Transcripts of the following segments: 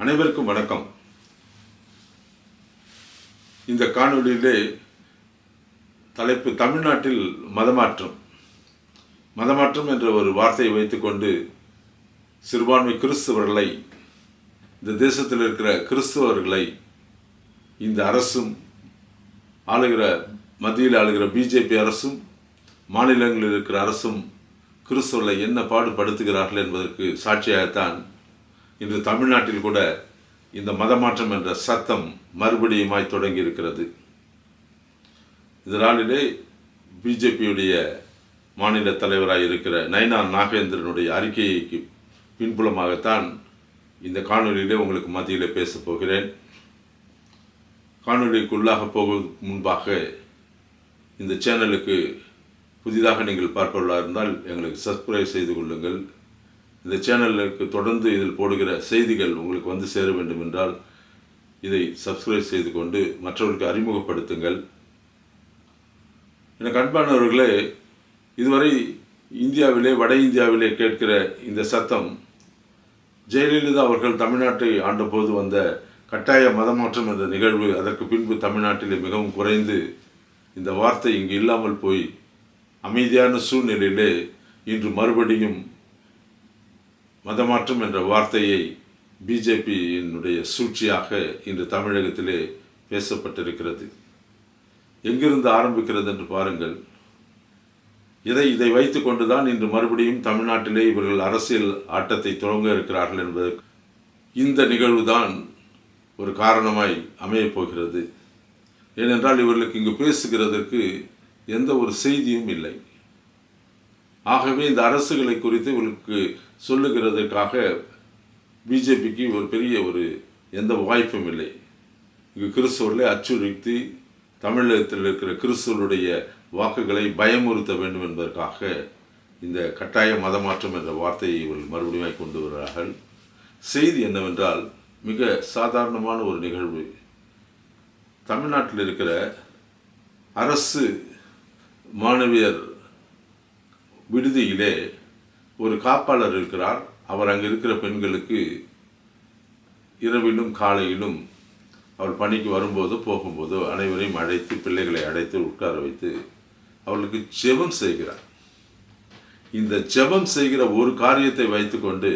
அனைவருக்கும் வணக்கம். இந்த காணொளியிலே தலைப்பு தமிழ்நாட்டில் மதமாற்றம். மதமாற்றம் என்ற ஒரு வார்த்தையை வைத்துக்கொண்டு சிறுபான்மை கிறிஸ்தவர்களை இந்த தேசத்தில் இருக்கிற கிறிஸ்தவர்களை இந்த அரசும் ஆளுகிற மத்தியில் ஆளுகிற பிஜேபி அரசும் மாநிலங்களில் இருக்கிற அரசும் கிறிஸ்தவர்களை என்ன பாடுபடுத்துகிறார்கள் என்பதற்கு சாட்சியாகத்தான் இன்று தமிழ்நாட்டில் கூட இந்த மதமாற்றம் என்ற சத்தம் மறுபடியுமாய் தொடங்கி இருக்கிறது இதனாலே பிஜேபியுடைய மாநில தலைவராக இருக்கிற நயனா நாகேந்திரனுடைய அறிக்கைக்கு பின்புலமாகத்தான் இந்த காணொலியிலே உங்களுக்கு மத்தியில் பேசப் போகிறேன். காணொலிக்குள்ளாக போவதற்கு முன்பாக இந்த சேனலுக்கு புதிதாக நீங்கள் பார்ப்பவர்களாக இருந்தால் எங்களுக்கு சப்ஸ்கிரைப் செய்து கொள்ளுங்கள். இந்த சேனலுக்கு தொடர்ந்து இதில் போடுகிற செய்திகள் உங்களுக்கு வந்து சேர வேண்டும் என்றால் இதை சப்ஸ்கிரைப் செய்து கொண்டு மற்றவர்களுக்கு அறிமுகப்படுத்துங்கள். எனக்கு அன்பானவர்களே இதுவரை இந்தியாவிலே வட இந்தியாவிலே கேட்கிற இந்த சத்தம் ஜெயலலிதா அவர்கள் தமிழ்நாட்டை ஆண்டபோது வந்த கட்டாய மதமாற்றம் என்ற நிகழ்வு அதற்கு பின்பு தமிழ்நாட்டிலே மிகவும் குறைந்து இந்த வார்த்தை இங்கு இல்லாமல் போய் அமைதியான சூழ்நிலையிலே இன்று மறுபடியும் மதமாற்றம் என்ற வார்த்தையை பிஜேபியினுடைய சூழ்ச்சியாக இன்று தமிழகத்திலே பேசப்பட்டிருக்கிறது. எங்கிருந்து ஆரம்பிக்கிறது என்று பாருங்கள். இதை இதை வைத்து கொண்டுதான் இன்று மறுபடியும் தமிழ்நாட்டிலே இவர்கள் அரசியல் ஆட்டத்தை துவங்க இருக்கிறார்கள் என்பதற்கு இந்த நிகழ்வுதான் ஒரு காரணமாய் அமையப் போகிறது. ஏனென்றால் இவர்களுக்கு இங்கு பேசுகிறதற்கு எந்த ஒரு செய்தியும் இல்லை. ஆகவே இந்த அரசுகளை குறித்து இவர்களுக்கு சொல்லுகிறதற்காக பிஜேபிக்கு ஒரு பெரிய ஒரு எந்த வாய்ப்பும் இல்லை. இங்கு கிறிஸ்தவர்களை அச்சுறுத்தி தமிழகத்தில் இருக்கிற கிறிஸ்தவருடைய வாக்குகளை பயமுறுத்த வேண்டும் என்பதற்காக இந்த கட்டாய மதமாற்றம் என்ற வார்த்தையை இவர்கள் மறுபடியும் கொண்டு வருகிறார்கள். செய்தி என்னவென்றால் மிக சாதாரணமான ஒரு நிகழ்வு. தமிழ்நாட்டில் இருக்கிற அரசு மாணவியர் விடுதியிலே ஒரு காப்பாளர் இருக்கிறார். அவர் அங்கே இருக்கிற பெண்களுக்கு இரவிலும் காலையிலும் அவள் பணிக்கு வரும்போதோ போகும்போதோ அனைவரையும் அழைத்து பிள்ளைகளை அழைத்து உட்கார வைத்து அவளுக்கு ஜெபம் செய்கிறார். இந்த ஜெபம் செய்கிற ஒரு காரியத்தை வைத்துக்கொண்டு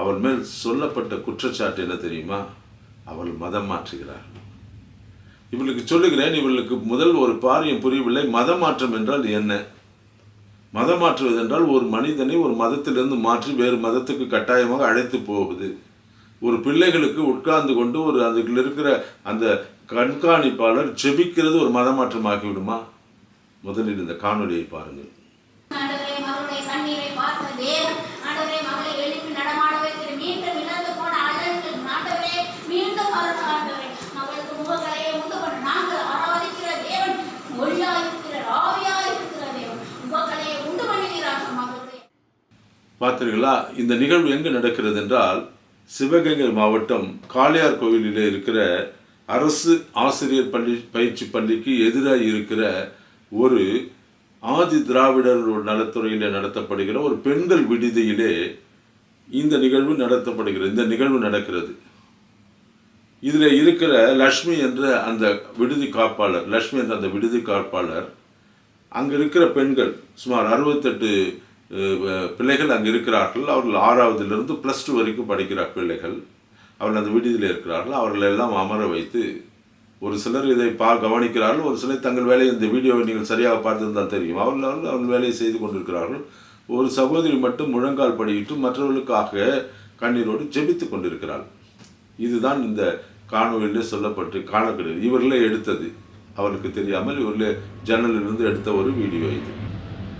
அவள் மேல் சொல்லப்பட்ட குற்றச்சாட்டு என்ன தெரியுமா? அவள் மதம் மாற்றுகிறாள். இவளுக்கு சொல்லுகிறேன் இவளுக்கு முதல் ஒரு பாரியம் புரியவில்லை. மதம் மாற்றம் என்றால் என்ன? மதம் மாற்றுவது என்றால் ஒரு மனிதனை ஒரு மதத்திலிருந்து மாற்றி வேறு மதத்துக்கு கட்டாயமாக அழைத்து போகுது ஒரு பிள்ளைகளுக்கு உட்கார்ந்து கொண்டு ஒரு அதுக்குள்ள இருக்கிற அந்த கண்காணிப்பாளர் ஜெபிக்கிறது ஒரு மதமாற்றமாக்கி விடுமா முதலில் இந்த காணொலியை பாருங்கள். பார்த்தீர்களா? இந்த நிகழ்வு எங்கு நடக்கிறது என்றால் சிவகங்கை மாவட்டம் காளையார் கோவிலில் இருக்கிற அரசு ஆசிரியர் பள்ளி பயிற்சி பள்ளிக்கு எதிராக இருக்கிற ஒரு ஆதி திராவிடர் நலத்துறையில் நடத்தப்படுகிற ஒரு பெண்கள் விடுதியிலே இந்த நிகழ்வு நடத்தப்படுகிறது இந்த நிகழ்வு நடக்கிறது. இதில் இருக்கிற லக்ஷ்மி என்ற அந்த விடுதி காப்பாளர் லக்ஷ்மி என்ற அந்த விடுதி காப்பாளர் அங்கே இருக்கிற பெண்கள் சுமார் அறுபத்தெட்டு பிள்ளைகள் அங்கே இருக்கிறார்கள். அவர்கள் ஆறாவதிலிருந்து ப்ளஸ் டூ வரைக்கும் படிக்கிற பிள்ளைகள். அவர்கள் அந்த விடுதியில் இருக்கிறார்கள். அவர்கள் எல்லாம் அமர வைத்து ஒரு சிலர் இதை பா கவனிக்கிறார்கள். ஒரு சிலர் தங்கள் வேலையை இந்த வீடியோவை நீங்கள் சரியாக பார்த்திருந்தால் தெரியும். அவர்கள் அவர்கள் அவர்கள் வேலையை செய்து கொண்டிருக்கிறார்கள். ஒரு சகோதரி மட்டும் முழங்கால் படியிட்டு மற்றவர்களுக்காக கண்ணீரோடு ஜெபித்து கொண்டிருக்கிறாள். இதுதான் இந்த காணொலியில் சொல்லப்பட்டு காணப்படுகிறது. இவர்களே எடுத்தது. அவருக்கு தெரியாமல் இவர்களே ஜன்னலிலிருந்து எடுத்த ஒரு வீடியோ இது.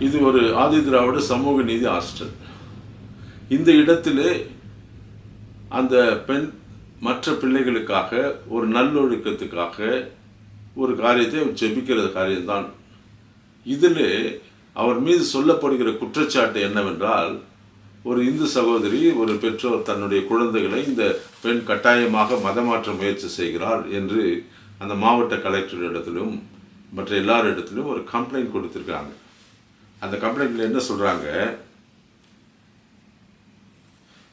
இது ஒரு ஆதி திராவிட சமூக நீதி ஹாஸ்டல் இந்த இடத்திலே அந்த பெண் மற்ற பிள்ளைகளுக்காக ஒரு நல்லொழுக்கத்துக்காக ஒரு காரியத்தை அவர் ஜெபிக்கிற காரியம்தான். இதில் அவர் மீது சொல்லப்படுகிற குற்றச்சாட்டு என்னவென்றால் ஒரு இந்து சகோதரி ஒரு பெற்றோர் தன்னுடைய குழந்தைகளை இந்த பெண் கட்டாயமாக மதமாற்ற முயற்சி செய்கிறார் என்று அந்த மாவட்ட கலெக்டர் இடத்திலும் மற்ற எல்லாரிடத்திலும் ஒரு கம்ப்ளைண்ட் கொடுத்துருக்காங்க அந்த கம்ப்ளைண்ட்டில் என்ன சொல்கிறாங்க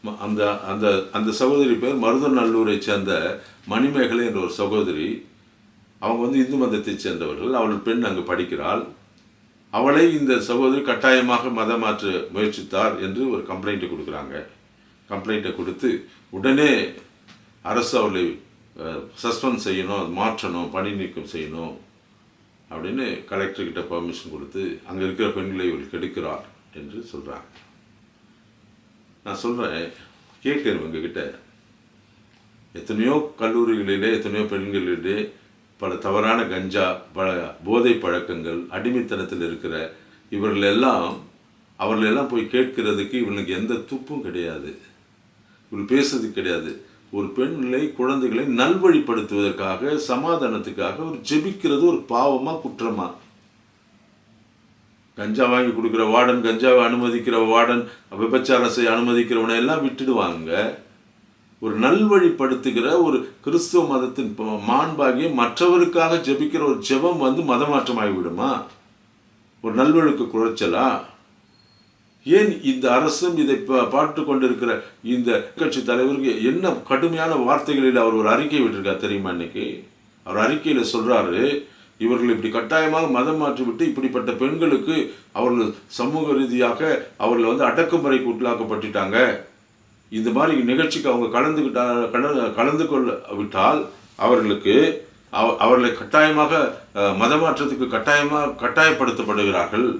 ம- அந்த அந்த அந்த சகோதரி பேர் மருதநல்லூரை சேர்ந்த மணிமேகலை என்ற ஒரு சகோதரி. அவங்க வந்து இந்து மதத்தைச் சேர்ந்தவர்கள். அவள் பெண் அங்கு படிக்கிறாள். அவளை இந்த சகோதரி கட்டாயமாக மதம் மாற்ற முயற்சித்தார் என்று ஒரு கம்ப்ளைண்ட்டை கொடுக்குறாங்க. கம்ப்ளைண்ட்டை கொடுத்து உடனே அரசு அவளை சஸ்பெண்ட் செய்யணும் அது மாற்றணும் பணி நீக்கம் செய்யணும். அப்படின்னு கலெக்டர்கிட்ட பர்மிஷன் கொடுத்து அங்கே இருக்கிற பெண்களை இவள் கெடுக்கிறார் என்று சொல்கிறாங்க நான் சொல்கிறேன் கேட்குறேன் உங்ககிட்ட. எத்தனையோ கல்லூரிகளிலே எத்தனையோ பெண்களிலே பல தவறான கஞ்சா பல போதை பழக்கங்கள் அடிமைத்தனத்தில் இருக்கிற இவர்கள் எல்லாம் போய் கேட்கிறதுக்கு இவனுக்கு எந்த துப்பும் கிடையாது. இவள் பேசுறது கிடையாது. ஒரு பெண்களை குழந்தைகளை நல்வழிப்படுத்துவதற்காக சமாதானத்துக்காக ஒரு ஜெபிக்கிறது ஒரு பாவமா குற்றமா? கஞ்சா வாங்கி கொடுக்குற வார்டன் கஞ்சாவை அனுமதிக்கிற வார்டன் விபச்சாரம் செய்ய அனுமதிக்கிறவனை எல்லாம் விட்டுடுவாங்க. ஒரு நல்வழிப்படுத்துகிற ஒரு கிறிஸ்துவ மதத்தின் மாண்பாகிய மற்றவருக்காக ஜெபிக்கிற ஒரு ஜெபம் வந்து மதமாற்றமாகி விடுமா ஒரு நல்வழுக்கு குறைச்சலா? ஏன் இந்த அரசும் இதை பார்த்து கொண்டிருக்கிற இந்த கட்சி தலைவருக்கு என்ன கடுமையான வார்த்தைகளில் அவர் ஒரு அறிக்கை விட்டுருக்கார் தெரியுமா இன்னைக்கு? அவர் அறிக்கையில் சொல்றாரு இவர்கள் இப்படி கட்டாயமாக மதம் மாற்றிவிட்டு இப்படிப்பட்ட பெண்களுக்கு அவர்கள் சமூக ரீதியாக அவர்கள் வந்து அடக்குமுறைக்கு உள்ளாக்கப்பட்டுட்டாங்க. இந்த மாதிரி நிகழ்ச்சிக்கு அவங்க கலந்துக்கிட்டா கலந்து கலந்து கொள்ள விட்டால் அவர்களுக்கு அவ- அவர்களை கட்டாயமாக மதமாற்றத்துக்கு கட்டாயமாக கட்டாயப்படுத்தப்படுகிறார்கள்.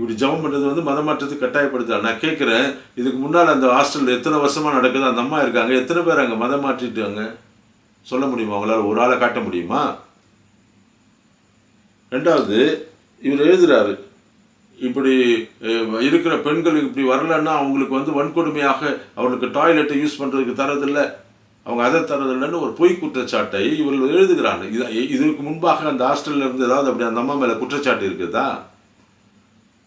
இப்படி ஜபம் பண்ணுறது வந்து மதமாற்றத்துக்கு கட்டாயப்படுத்தலாம் நான் கேட்குறேன் இதுக்கு முன்னால் அந்த ஹாஸ்டலில் எத்தனை வருஷமாக நடக்குது? அந்த அம்மா இருக்காங்க. எத்தனை பேர் அங்கே மதம் மாற்றிட்டாங்க? சொல்ல முடியுமா? அவங்களால் ஒரு ஆளை காட்ட முடியுமா? ரெண்டாவது இவர் எழுதுகிறாரு இப்படி இருக்கிற பெண்கள் இப்படி வரலன்னா அவங்களுக்கு வந்து வன்கொடுமையாக அவர்களுக்கு டாய்லெட்டை யூஸ் பண்ணுறதுக்கு தரதில்லை. அவங்க அதை தரதில்லைன்னு ஒரு பொய் குற்றச்சாட்டை இவர்கள் எழுதுகிறாங்க. இது இதுக்கு முன்பாக அந்த ஹாஸ்டலில் இருந்து ஏதாவது அப்படி அந்த அம்மா மேலே குற்றச்சாட்டு இருக்குதா?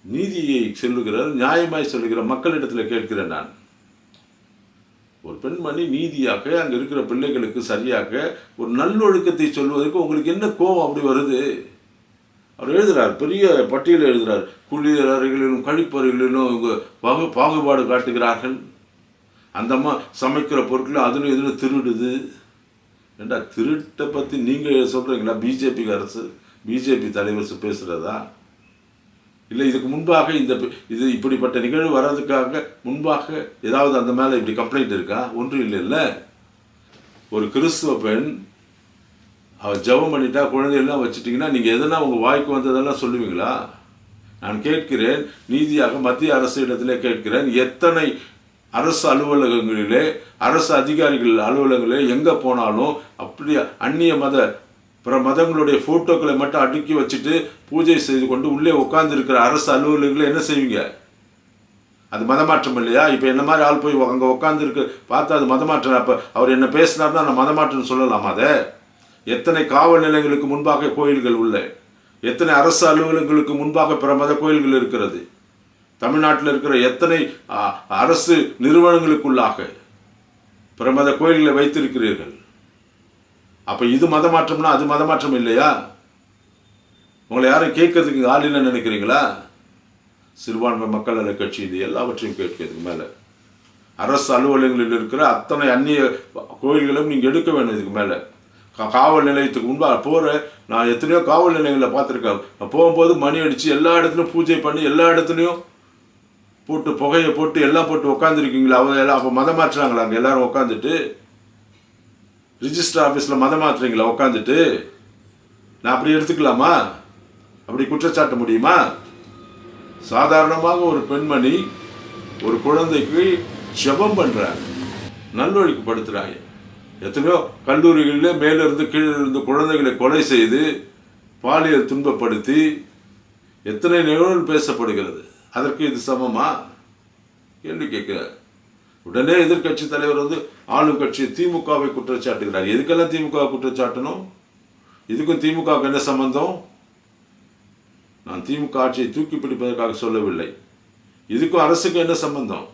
நீதியை செல்லுகிறார் நியாயமாய் சொல்லுகிற மக்களிடத்தில் கேட்கிறேன் நான். ஒரு பெண்மணி நீதியாக அங்கே இருக்கிற பிள்ளைகளுக்கு சரியாக ஒரு நல்லொழுக்கத்தை சொல்வதற்கு உங்களுக்கு என்ன கோபம் அப்படி வருது? அவர் எழுதுறார் பெரிய பட்டியல் எழுதுறார் குளியல் அறைகளிலும் கழிப்பறைகளிலும் இவங்க பாகு பாகுபாடு காட்டுகிறார்கள். அந்த அம்மா சமைக்கிற பொருட்களும் அதிலும் இதில் திருடுது. ஏண்டா திருட்டை பற்றி நீங்கள் சொல்கிறீங்களா பிஜேபி அரசு பிஜேபி தலைவர் பேசுகிறதா இல்லை இதுக்கு முன்பாக இந்த இது இப்படிப்பட்ட நிகழ்வு வர்றதுக்காக முன்பாக ஏதாவது அந்த மேலே இப்படி கம்ப்ளைண்ட் இருக்கா? ஒன்றும் இல்லை இல்லை ஒரு கிறிஸ்துவ பெண் அவள் ஜெபம் பண்ணிட்டா குழந்தையெல்லாம் வச்சுட்டிங்கன்னா நீங்கள் எதனா உங்கள் வாய்க்கு வந்ததெல்லாம் சொல்லுவீங்களா? நான் கேட்கிறேன் நீதியாக மத்திய அரசு இடத்திலே கேட்கிறேன் எத்தனை அரசு அலுவலகங்களிலே அரசு அதிகாரிகள் அலுவலகங்களிலே எங்கே போனாலும் அப்படி அந்நிய மத பிற மதங்களுடைய ஃபோட்டோக்களை மட்டும் அடுக்கி வச்சுட்டு பூஜை செய்து கொண்டு உள்ளே உட்காந்துருக்கிற அரசு அலுவலகங்களை என்ன செய்வீங்க? அது மதமாற்றம் இல்லையா? இப்போ என்ன மாதிரி ஆள் போய் அங்கே உட்காந்துருக்கு பார்த்தா அது மதமாற்றம். அப்போ அவர் என்ன பேசினார்னா நான் மதமாற்றம் சொல்லலாமா அதை? எத்தனை காவல் நிலையங்களுக்கு முன்பாக கோயில்கள் உள்ள எத்தனை அரசு அலுவலகங்களுக்கு முன்பாக பிற மத கோயில்கள் இருக்கிறது? தமிழ்நாட்டில் இருக்கிற எத்தனை அரசு நிறுவனங்களுக்குள்ளாக பிற மத கோயில்களை வைத்திருக்கிறீர்கள்? அப்போ இது மதமாற்றம்னா அது மதமாற்றம் இல்லையா? உங்களை யாரும் கேட்கறதுக்கு ஆள் இல்லைன்னு நினைக்கிறீங்களா? சிறுபான்மை மக்கள் நல கட்சி இது எல்லாவற்றையும் கேட்கிறதுக்கு மேலே. அரசு அலுவலகங்களில் இருக்கிற அத்தனை அந்நிய கோயில்களும் நீங்கள் எடுக்க வேணும் இதுக்கு மேலே. கா- காவல் நிலையத்துக்கு முன்பாக போகிற நான் எத்தனையோ காவல் நிலையங்களில் பார்த்துருக்கேன். போகும்போது மணி அடித்து எல்லா இடத்துலையும் பூஜை பண்ணி எல்லா இடத்துலையும் போட்டு புகையை போட்டு எல்லாம் போட்டு உட்காந்துருக்கீங்களா அவங்க எல்லாம் அப்போ மதம் மாற்றுறாங்களா அங்கே எல்லோரும் உட்காந்துட்டு ரிஜிஸ்டர் ஆஃபீஸில் மதம் மாற்றுறீங்களா உட்காந்துட்டு நான் அப்படி எடுத்துக்கலாமா? அப்படி குற்றச்சாட்ட முடியுமா? சாதாரணமாக ஒரு பெண்மணி ஒரு குழந்தைக்கு ஜபம் பண்ணுறாங்க நல்வழிப்படுத்துறாங்க எத்தனையோ கல்லூரிகளில் மேலிருந்து கீழே இருந்து குழந்தைகளை கொலை செய்து பாலியல் துன்பப்படுத்தி எத்தனை நிகழ்வுகள் பேசப்படுகிறது? அதற்கு இது சமமா? கேள்வி கேட்கிறார். உடனே எதிர்க்கட்சி தலைவர் வந்து ஆளும் கட்சி திமுகவை குற்றச்சாட்டுகிறார். எதுக்கெல்லாம் திமுக குற்றச்சாட்டணும்? இதுக்கும் திமுகவுக்கு என்ன சம்பந்தம்? நான் திமுக ஆட்சியை தூக்கி பிடிப்பதற்காக சொல்லவில்லை. இதுக்கும் அரசுக்கும் என்ன சம்பந்தம்?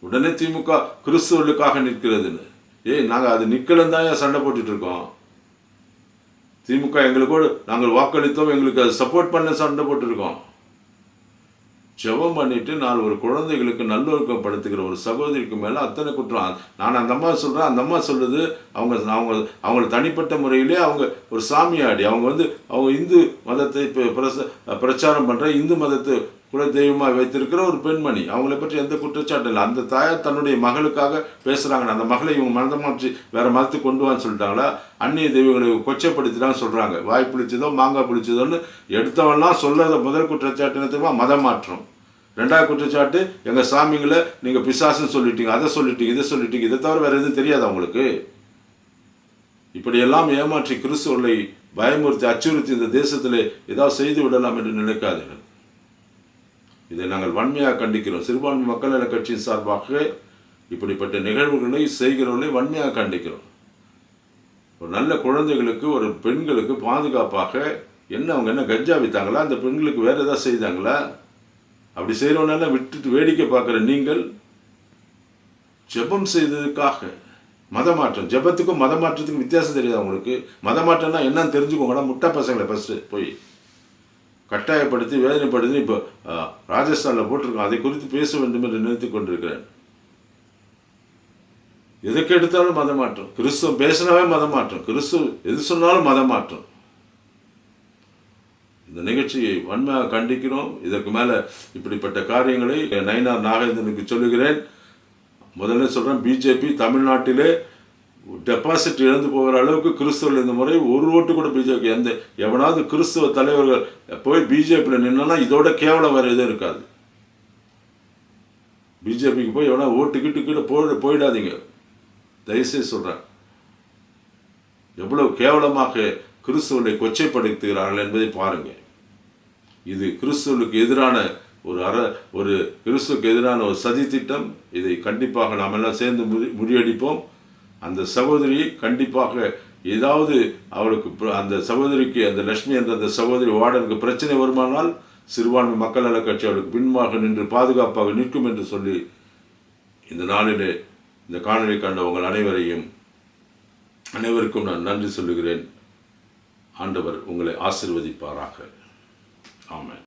உடனே திமுக கிறிஸ்துவர்களுக்காக நிற்கிறதுன்னு. ஏய் நாங்கள் அது நிற்கலன்னு தான் சண்டை போட்டுட்டு இருக்கோம்? திமுக எங்களுக்கோடு நாங்கள் வாக்களித்தோம் எங்களுக்கு அது சப்போர்ட் பண்ண சண்டை போட்டிருக்கோம் ஜெபம் பண்ணிட்டு நான் ஒரு குழந்தைகளுக்கு நல்லொழுக்கப்படுத்துகிற ஒரு சகோதரிக்கு மேலே அத்தனை குற்றம். நான் அந்த அம்மா சொல்கிறேன் அந்த அம்மா சொல்லுது அவங்க அவங்க அவங்களை தனிப்பட்ட முறையிலே அவங்க ஒரு சாமியாடி. அவங்க வந்து அவங்க இந்து மதத்தை இப்போ பிரச பிரச்சாரம் பண்ணுற இந்து மதத்தை குல தெய்வமாக வைத்திருக்கிற ஒரு பெண்மணி. அவங்கள பற்றி எந்த குற்றச்சாட்டும் இல்லை. அந்த தாயார் தன்னுடைய மகளுக்காக பேசுகிறாங்கன்னு அந்த மகளை இவங்க மனதை மாற்றி வேறு மதத்துக்கு கொண்டு வான்னு சொல்லிட்டாங்களா? அந்நிய தெய்வங்களை கொச்சப்படுத்திதான் சொல்கிறாங்க வாய் பிடிச்சதோ மாங்காய் பிடிச்சதோன்னு எடுத்தவெல்லாம் சொல்லாத முதல் குற்றச்சாட்டு என்ன தெரியுமா? மதம் மாற்றம் ரெண்டாவது குற்றச்சாட்டு எங்கள் சாமிங்களை நீங்கள் பிசாசுன்னு சொல்லிட்டீங்க அதை சொல்லிட்டீங்க இதை சொல்லிட்டீங்க. இதை தவிர வேறு எதுவும் தெரியாது அவங்களுக்கு இப்படியெல்லாம் ஏமாற்றி கிறிஸ்துவர்களை பயமுறுத்தி அச்சுறுத்தி இந்த தேசத்தில் ஏதாவது செய்து விடலாம் என்று நினைக்காதீர்கள். இதை நாங்கள் வன்மையாக கண்டிக்கிறோம். சிறுபான்மை மக்கள் நல கட்சியின் சார்பாக இப்படிப்பட்ட நிகழ்வுகளை செய்கிறவர்களை வன்மையாக கண்டிக்கிறோம். ஒரு நல்ல குழந்தைகளுக்கு ஒரு பெண்களுக்கு பாதுகாப்பாக என்ன அவங்க என்ன கஞ்சா வித்தாங்களா? அந்த பெண்களுக்கு வேறு ஏதாவது செய்தாங்களா? அப்படி செய்கிறவனெல்லாம் விட்டுட்டு வேடிக்கை பார்க்குற நீங்கள் ஜெபம் செய்ததுக்காக மதமாற்றம் ஜெபத்துக்கும் மதமாற்றத்துக்கும் வித்தியாசம் தெரியாது அவங்களுக்கு மதமாற்றம்னா என்னன்னு தெரிஞ்சுக்கோங்கன்னா முட்டை பசங்களை ஃபஸ்ட்டு போய். கட்டாயப்படுத்தி வேதனைப்படுத்தி இப்போ ராஜஸ்தானில் போட்டிருக்கோம் அதை குறித்து பேச வேண்டும் என்று நினைத்து கொண்டிருக்கிறேன். எதுக்கு எடுத்தாலும் மதம் மாற்றம் கிறிஸ்துவ பேசினாவே மதமாற்றம். கிறிஸ்துவ எது சொன்னாலும் மதமாற்றம். இந்த நிகழ்ச்சியை வன்மையாக கண்டிக்கிறோம். இதற்கு மேலே இப்படிப்பட்ட காரியங்களை நயினார் நாகேந்திரனுக்கு சொல்லுகிறேன். முதல்ல சொல்கிறேன் பிஜேபி தமிழ்நாட்டிலே டெபாசிட் இழந்து போகிற அளவுக்கு கிறிஸ்தவர்கள் இந்த முறை ஒரு ஓட்டு கூட பிஜேபி எந்த எவனாவது கிறிஸ்துவ தலைவர்கள் போய் பிஜேபியில் நின்னா இதோட கேவலம் வேறு எதுவும் இருக்காது. பிஜேபிக்கு போய் எவனா ஓட்டு கிட்டு கிட்ட போய் போயிடாதீங்க. தயவுசெய்து சொல்கிறேன் எவ்வளவு கேவலமாக கிறிஸ்துவனை கொச்சைப்படுத்துகிறார்கள் என்பதை பாருங்கள் இது கிறிஸ்துவனுக்கு எதிரான ஒரு அற ஒரு கிறிஸ்துவுக்கு எதிரான ஒரு சதி திட்டம் இதை கண்டிப்பாக நாம் எல்லாம் சேர்ந்து முறி முறியடிப்போம். அந்த சகோதரி கண்டிப்பாக ஏதாவது அவளுக்கு பிர- அந்த சகோதரிக்கு அந்த லட்சுமி அந்த அந்த சகோதரி வார்டனுக்கு பிரச்சனை வருமானால் சிறுபான்மை மக்கள் நலக் கட்சி அவளுக்கு பின்பாக நின்று பாதுகாப்பாக நிற்கும் என்று சொல்லி இந்த நாளிலே இந்த காணொலி கண்ட உங்கள் அனைவரையும் அனைவருக்கும் நான் நன்றி சொல்லுகிறேன். ஆண்டவர் உங்களை ஆசிர்வதிப்பாராக. ஆமாம்